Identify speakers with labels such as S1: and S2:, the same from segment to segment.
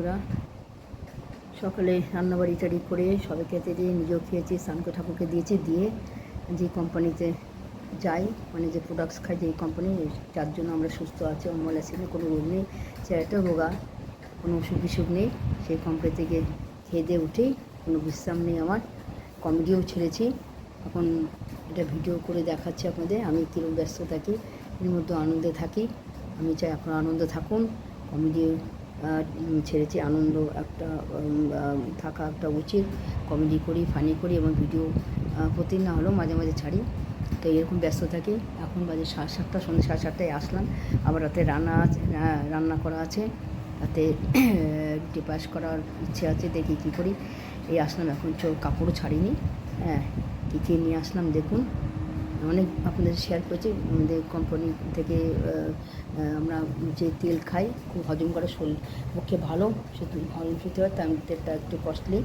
S1: ওরা সকালে রান্নাবাড়ি টাড়ি করে সবাই খেতে দিয়ে নিজেও খেয়েছি, স্নানকে ঠাকুরকে দিয়েছি, দিয়ে যে কোম্পানিতে যাই মানে যে প্রোডাক্টস খাই যে কোম্পানি যার জন্য আমরা সুস্থ আছি অমল না কোনো রোগ নেই চেহারাটা রোগা কোনো অসুখ বিসুখ নেই, সেই কোম্পানি থেকে খেয়ে দিয়ে উঠেই কোনো বিশ্রাম নেই আমার কমেডিও ছেড়েছি। এখন এটা ভিডিও করে দেখাচ্ছি আপনাদের, আমি কীরকম ব্যস্ত থাকি, এর মধ্যে আনন্দে থাকি, আমি চাই আপনারা আনন্দে থাকুন কমেডি ছেড়েছি আনন্দ একটা থাকা একটা উচিত কমেডি করি ফানি করি এবং ভিডিও প্রতিদিন না হলেও মাঝে মাঝে ছাড়ি। তো এরকম ব্যস্ত থাকি। এখন বাজে সাড়ে সাতটা সন্ধ্যে সাড়ে সাতটায় আসলাম। আবার রাতে রান্না আছে আহ, রান্না করা আছে। রাতে রুটি পাস করার ইচ্ছে আছে দেখি কী করি। এই আসলাম এখন কাপড়ও ছাড়িনি। হ্যাঁ কী কী নিয়ে আসলাম দেখুন। অনেক আপনাদের শেয়ার করেছি। আমাদের কোম্পানি থেকে আমরা যে তেল খাই, খুব হজম করে, শরীর পক্ষে ভালো সেটা হজম শুতে হয়, তার তেলটা একটু কস্টলি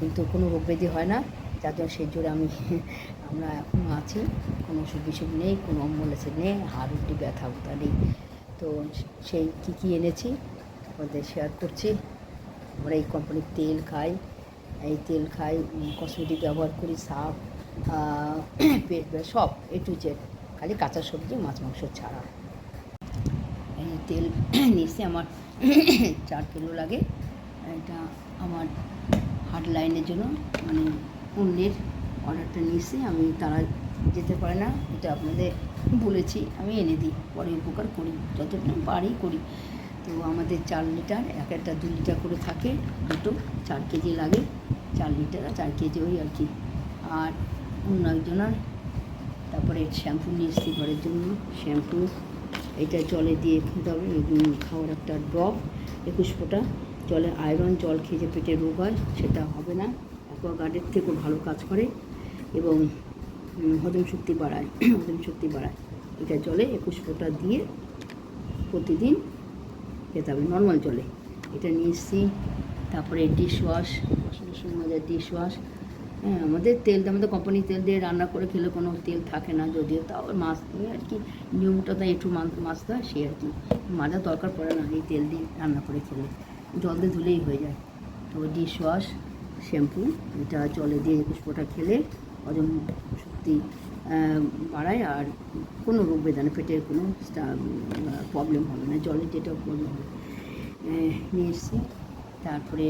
S1: কিন্তু কোনো রোগ ব্যাধি হয় না। যার জন্য সেই জোরে আমি, আমরা এখনও আছি। কোনো অসুখ বিসুখ নেই, কোনো অম্বল আছে নেই, হাড় উঠি ব্যথা উঠা নেই। তো সেই কী কী এনেছি, আপনাদের শেয়ার করছি। আমরা এই কোম্পানির তেল খাই, এই তেল খাই কসমেটিক ব্যবহার করি, সাপ পেস্ট সব এ টু জেড খালি কাঁচা সবজি, মাছ, মাংস ছাড়া। এই তেল নিয়েছি আমার চার কিলো লাগে। এটা আমার হার্ট লাইনের জন্য মানে অন্যের অর্ডারটা নিয়েছি। আমি তারা যেতে পারে না, এটা আপনাদের বলেছি, আমি এনে দিই। পরে উপকার করি, যতটা পারি করি। তো আমাদের চার লিটার, এক একটা দু লিটার করে থাকে দুটো, চার কেজি লাগে। চার লিটার আর চার কেজি ওই আর কি। আর অন্য একজনের তারপরে শ্যাম্পু নিয়ে ঘরের জন্য, শ্যাম্পু, এটা জলে দিয়ে খেতে হবে খাওয়ার একটা ড্রপ, একুশ ফোটা, জলে আয়রন, জল খেয়ে পেটে রোগ হয়, সেটা হবে না, অ্যাকোয়াগার্ডের থেকেও ভালো কাজ করে, এবং হজম শক্তি বাড়ায়, হজম শক্তি বাড়ায়, এটা জলে একুশ ফোঁটা দিয়ে প্রতিদিন খেতে হবে নর্মাল জলে, এটা নিয়ে এসেছি, তারপরে ডিশ ওয়াশ বাসন মাজার ডিশ ওয়াশ হ্যাঁ আমাদের তেল, আমাদের কোম্পানির তেল দিয়ে রান্না করে খেলে কোনো তেল থাকে না, যদিও তাও মাছ দিয়ে আর কি নিয়মটা তাই একটু মাছ মাছতে হয় সে আর কি। মাজার দরকার পড়ে না, এই তেল দিয়ে রান্না করে খেলে। জল দিয়ে ধুলেই হয়ে যায়। তো ডিশ ওয়াশ শ্যাম্পু এটা জলে দিয়ে ফোঁটা খেলে হজম শক্তি বাড়ায় আর কোনো রোগ বেদানে, পেটের কোনো প্রবলেম হবে না জলের যেটা প্রবলেম হবে। নিয়ে এসেছি। তারপরে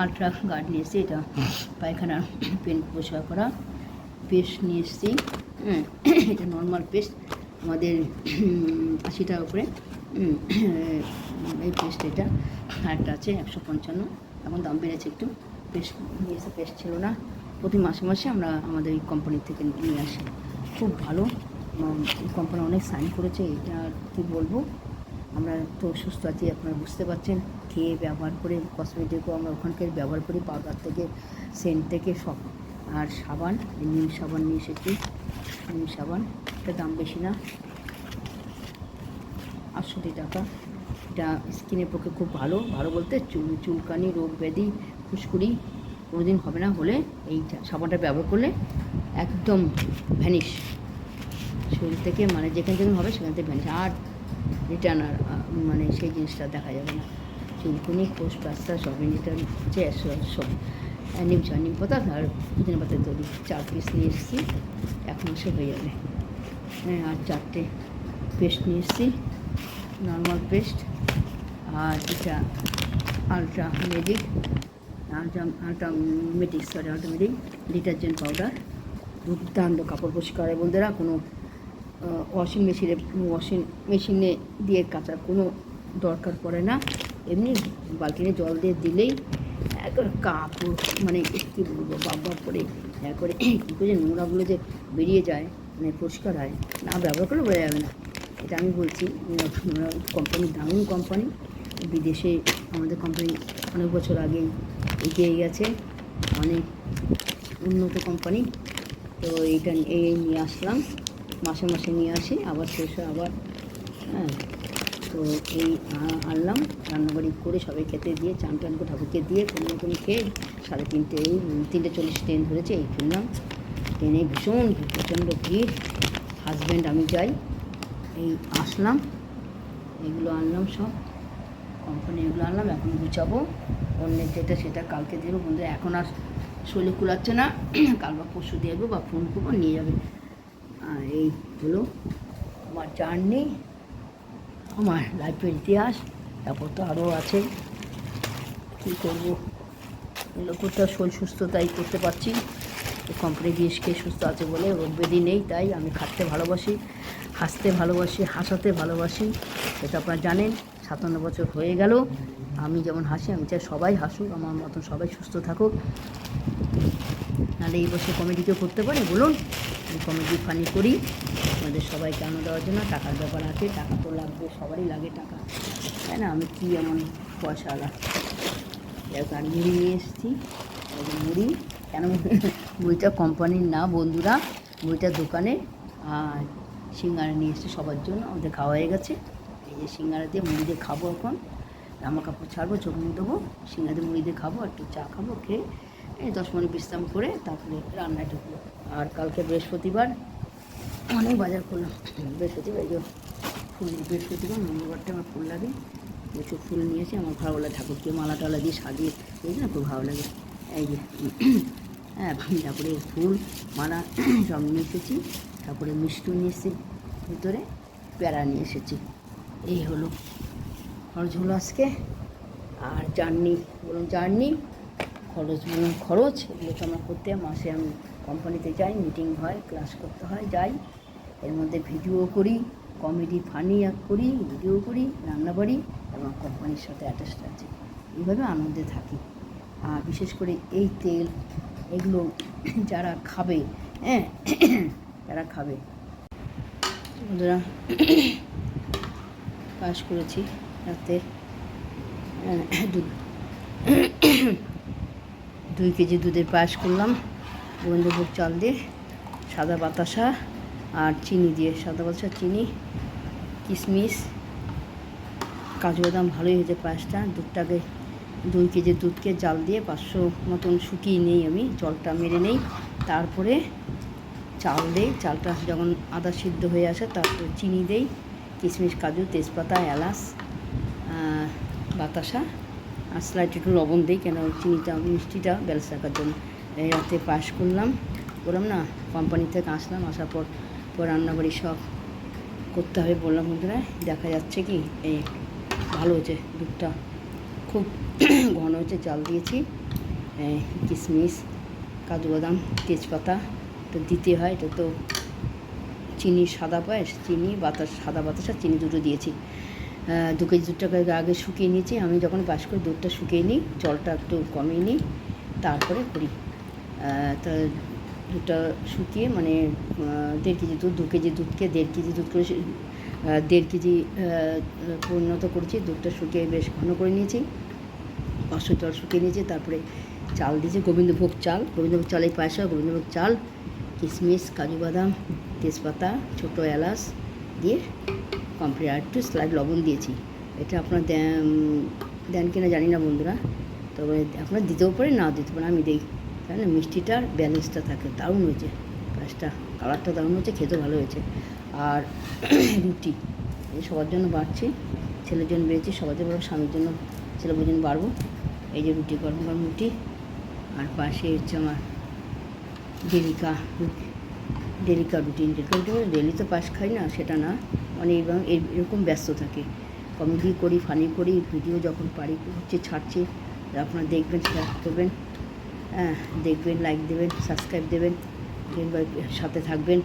S1: আলট্রা গার্ড নিয়ে এসেছি এটা পায়খানার পেন পরিষ্কার করা পেস্ট নিয়ে এসেছি। এটা নর্মাল পেস্ট আমাদের আশি টাকা করে এই পেস্ট এটা আরেকটা আছে একশো পঞ্চান্ন এখন দাম বেড়েছে একটু। পেস্ট নিয়ে এসে পেস্ট ছিল না। প্রতি মাসে মাসে আমরা আমাদের এই কোম্পানি থেকে নিয়ে আসি। খুব ভালো কোম্পানি অনেক সাইন করেছে এটা কী বলব? আমরা তো সুস্থ আছি, আপনারা বুঝতে পারছেন। খেয়ে ব্যবহার করে কসমেটিকও আমরা ওখানকার ব্যবহার করি পাউডার থেকে সেন্ট থেকে সব। আর সাবান, নিম সাবান নিয়ে এসেছি। নিম সাবান, এটা দাম বেশি না। আটষট্টি টাকা। এটা স্কিনের পক্ষে খুব ভালো। ভালো বলতে চুল, চুলকানি, রোগ ব্যাধি, ফুসকুড়ি কোনোদিন হবে না হলে এই সাবানটা ব্যবহার করলে একদম ভ্যানিশ শরীর থেকে মানে যেখান যেখানে হবে সেখান থেকে ভ্যানিশ আর রিটার্ন আর মানে সেই জিনিসটা দেখা যাবে না। চুলকুনি খোস পাস্তা সবই রিটার্ন হচ্ছে সব সব নিম চা নিম পাতা আর পুদিনা পাতা তৈরি চার পিস নিয়ে এসেছি এক মাসে হয়ে যাবে। হ্যাঁ আর চারটে পেস্ট নিয়ে এসেছি নর্মাল পেস্ট আর এটা ultra medic ultra ultra medic sorry ultra medic detergent powder দুর্দান্ত কাপড় পরিষ্কার বন্ধুরা, কোনো ওয়াশিং মেশিনে ওয়াশিং মেশিনে দিয়ে কাচার কোনো দরকার পড়ে না। এমনি বালতিনে জল দিয়ে দিলেই একবার কাপড় মানে কী বলব, বাপ বাবা করে একবারে কী করে নোংরাগুলো যে বেরিয়ে যায় মানে পরিষ্কার হয়, না ব্যবহার করলে বোঝা যাবে না। এটা আমি বলছি কোম্পানি দারুণ কোম্পানি বিদেশে আমাদের কোম্পানি অনেক বছর আগে এগিয়ে গেছে, অনেক উন্নত কোম্পানি তো এইটা এই নিয়ে আসলাম। মাসে মাসে নিয়ে আসি, আবার শেষ হয় আবার হ্যাঁ। তো এই আনলাম, রান্নাবাড়ি করে সবাই খেতে দিয়ে, চান টান করে ঠাকুরকে দিয়ে কোনো রকম খেয়ে সাড়ে তিনটে, এই তিনটে চল্লিশ ট্রেন ধরেছে, এই ফিরলাম। ট্রেনে ভীষণ প্রচণ্ড ভিড়। হাজব্যান্ড আমি যাই, এই আসলাম, এগুলো আনলাম সব কোম্পানি এগুলো আনলাম, এখন গুছাবো। অন্যের যেটা সেটা কালকে দেবো বন্ধু এখন আর শরীরে কুলাচ্ছে না, কাল বা পরশু দেবো বা ফোন করব, নিয়ে যাবে। এই হলো আমার জার্নি আমার লাইফের ইতিহাস, তারপর তো আরও আছে। কী করব? এগুলো করতে শরীর সুস্থ তাই করতে পারছি। কোম্পানি দিয়ে খেয়ে সুস্থ আছে বলে রোগ ব্যাধি নেই, তাই আমি খাটতে ভালোবাসি, হাসতে ভালোবাসি, হাসাতে ভালোবাসি, এটা আপনারা জানেন। সাতান্ন বছর হয়ে গেল, আমি যেমন হাসি, আমি চাই সবাই হাসুক, আমার মতন সবাই সুস্থ থাকুক। নাহলে এই বছর কমেডি কেউ করতে পারে, বলুন। আমি কমেডি ফানি করি। আমাদের সবাইকে আনন্দ দেওয়ার জন্য টাকার ব্যাপার আছে, টাকা তো লাগবে, সবারই লাগে টাকা। তাই না? আমি কী এমন পয়সাওয়ালা? আর মুড়ি নিয়ে এসেছি। মুড়ি। কেন? বইটা কোম্পানির না, বন্ধুরা। মুড়িটা দোকানে। আর সিঙ্গারা নিয়ে এসেছি সবার জন্য। আমাদের খাওয়া হয়ে গেছে। এই যে সিঙ্গারা দিয়ে মুড়ি দিয়ে খাব এখন। জামা কাপড় ছাড়বো, চোখ মুখ দেবো সিঙ্গারা দিয়ে মুড়ি দিয়ে খাব, একটু চা খাব, খেয়ে এই দশ মিনিট বিশ্রাম করে তারপরে রান্নায় ঢুকবো আর কালকে বৃহস্পতিবার অনেক বাজার করলাম বৃহস্পতিবার এই যে ফুল বৃহস্পতিবার মঙ্গলবারটা আমার ফুল লাগে। প্রচুর ফুল নিয়েছি আমার ভালো লাগে ঠাকুরকে মালা টালা দিয়ে সাজিয়ে দিয়েছি না খুব ভালো লাগে। এই যে হ্যাঁ ঠাকুরের ফুল মালা সব নিয়ে এসেছি। ঠাকুরের মিষ্টি নিয়ে এসেছি ভিতরে প্যারা নিয়ে এসেছি। এই হলো খরচ হলো আজকে। আর জার্নি বলুন জার্নি খরচ বলুন খরচ এগুলো তো আমার করতে মাসে আমি কোম্পানিতে যাই মিটিং হয় ক্লাস করতে হয় যাই। এর মধ্যে ভিডিও করি কমেডি ফানি করি ভিডিও করি রান্না বাড়ি এবং কোম্পানির সাথে অ্যাটাচড আছে। এইভাবে আনন্দে থাকি। আর বিশেষ করে এই তেল এগুলো যারা খাবে হ্যাঁ যারা খাবে। বন্ধুরা পাস করেছি রাতে। আহ, দুধ। দুই কেজি দুধের পায়েস করলাম, গোবিন্দভোগ চাল দিয়ে, সাদা বাতাসা আর চিনি দিয়ে। সাদা বাতাসা, চিনি, কিশমিশ, কাজু বাদাম, ভালোই হয়েছে পায়েসটা। দুধটাকে, দুই কেজি দুধকে জাল দিয়ে পাঁচশো মতন শুকিয়ে নিই আমি, জলটা মেরে নেই। তারপরে চাল দেই। চালটা যখন আদা সিদ্ধ হয়ে আসে, তারপরে চিনি দেই, কিশমিশ, কাজু, তেজপাতা, এলাচ বাতাসা। আর স্লাইট একটু লবণ দিই, কেন ওই চিনিটা, মিষ্টিটা ব্যালেন্স রাখার জন্য। এই রাতে পাস করলাম করলাম না কোম্পানি থেকে আসলাম, আসার পর পর রান্নাবাড়ি সব করতে হবে বললাম বন্ধুরা, দেখা যাচ্ছে কি, এই ভালো হয়েছে, দুধটা খুব ঘন হয়েছে, চাল দিয়েছি কিশমিশ, কাজু বাদাম, তেজপাতা তো দিতে হয়, এটা তো চিনি সাদা পায়েস, চিনি, বাতাস, সাদা বাতাস আর চিনি দুটো দিয়েছি। দু কেজি দুধটাকে আগে শুকিয়ে নিয়েছি। আমি যখন পাস করি দুধটা শুকিয়ে নিই, জলটা একটু কমিয়ে নিই, তারপরে করি। তা দুধটা শুকিয়ে মানে দেড় কেজি দুধ, দু কেজি দুধকে দেড় কেজি দুধ করে দেড় কেজি পরিণত করেছি। দুধটা শুকিয়ে বেশ ঘন করে নিয়েছি। পাঁচশো জল শুকিয়ে নিয়েছি। তারপরে চাল দিয়েছি। গোবিন্দভোগ চাল। গোবিন্দভোগ চালের পায়েস গোবিন্দভোগ চাল, কিশমিশ, কাজু বাদাম, তেজপাতা, ছোটো এলাচ দিয়ে কমপ্লিট আর একটু স্লাইড লবণ দিয়েছি। এটা আপনার দেন কিনা জানি না বন্ধুরা। তবে আপনার দিতেও পারে না দিতে পারে আমি দিই। তাই না মিষ্টিটার ব্যালেন্সটা থাকে, দারুণ হয়েছে। পায়েসটা কালারটা দারুণ হয়েছে খেতে ভালো হয়েছে। আর রুটি, এই সবার জন্য বাড়ছি। ছেলের জন্য বেড়েছি, সবার জন্য স্বামীর জন্য, ছেলে জন্য বাড়বো। এই যে রুটি, গরম গরম রুটি। আর পাশে হচ্ছে আমার ডেলিকা ডেলিকা রুটিন মানে ডেলি তো পাশ খাই না, সেটা না। মানে এবং এরকম ব্যস্ত থাকে। কমেডি করি ফানি করি ভিডিও যখন পারি, হচ্ছে ছাড়ছি, আপনারা দেখবেন শেয়ার করবেন। হ্যাঁ দেখবেন লাইক দেবেন সাবস্ক্রাইব দেবেন সাথে থাকবেন।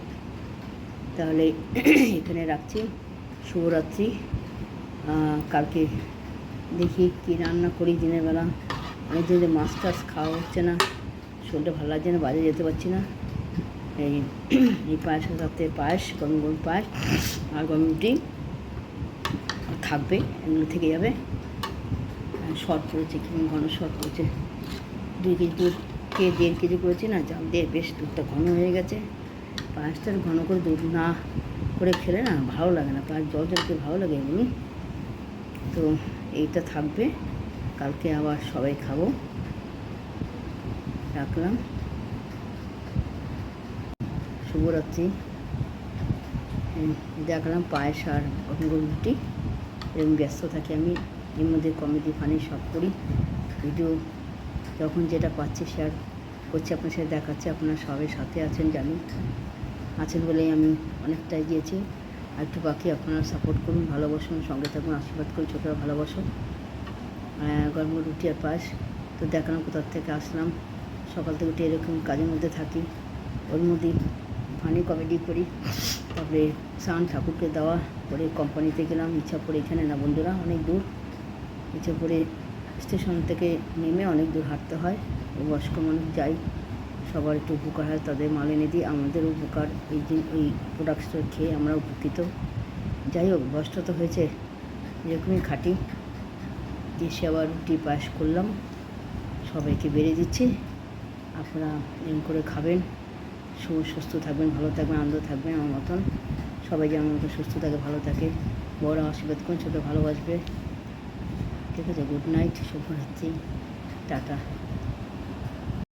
S1: তাহলে এখানে রাখছি। শুভরাত্রি। কালকে দেখি কী রান্না করি দিনের বেলা। অনেক দিন মাছ টাছ খাওয়া হচ্ছে না। শরীরটা ভালো লাগছে না বাজারে যেতে পারছি না। এই এই পায়েসের সাথে পায়েস, গরম গরম পায়েস আর গরম রুটি থাকবে, এগুলো থেকে যাবে। শর্ট পড়েছে কেমন ঘন শর্ট পড়েছে দুই কেজি দুধকে দেড় কেজি করেছি না, জাল দিয়ে বেশ দুধটা ঘন হয়ে গেছে। পায়েসটা ঘন করে দুধ না করে খেলে না ভালো লাগে না, পায়েস জল জল খেয়ে ভালো লাগে বলুন তো এইটা থাকবে, কালকে আবার সবাই খাব। রাখলাম। শুভরাত্রি। দেখলাম পায়েস আর রুটি। এরকম ব্যস্ত থাকি আমি। এর মধ্যে কমেডি ফানি সব করি। ভিডিও যখন যেটা পাচ্ছি শেয়ার করছি আপনার সাথে দেখাচ্ছি আপনারা সবাই সাথে আছেন জানি আছেন বলেই আমি অনেকটাই গিয়েছি আর একটু বাকি আপনারা সাপোর্ট করুন ভালোবাসুন সঙ্গে থাকুন আশীর্বাদ করুন ছোটরা ভালোবাসো। আহ, গরম রুটি আর পাস তো দেখানো কোথার থেকে আসলাম। সকাল থেকে উঠে এরকম কাজের মধ্যে থাকি। ওর মধ্যে ফানি কমেডি করি। তারপরে স্নান ঠাকুরকে দেওয়া করে কোম্পানিতে গেলাম ইচ্ছাপুরে এখানে না বন্ধুরা, অনেক দূর। ইচ্ছাপুরে স্টেশন থেকে নেমে অনেক দূর হাঁটতে হয়। বয়স্ক মানুষ যাই, সবার একটু উপকার হয়, তাদের মাল এনে দিই। আমাদের উপকার এই যে ওই প্রোডাক্টসটা খেয়ে আমরা উপকৃত। যাই হোক, বয়সটা তো হয়েছে এরকমই খাটি। এসে আবার রুটি পাস করলাম। সবাইকে বেড়ে দিচ্ছি। আপনারা এরকম করে খাবেন। সু- সুস্থ থাকবেন, ভালো থাকবেন, আনন্দ থাকবেন আমার মতন। সবাই যেন আমার মতন সুস্থ থাকে, ভালো থাকে। বড় আশীর্বাদ করুন ছোটো ভালোবাসবে। ঠিক আছে গুড নাইট শুভরাত্রি, টাটা।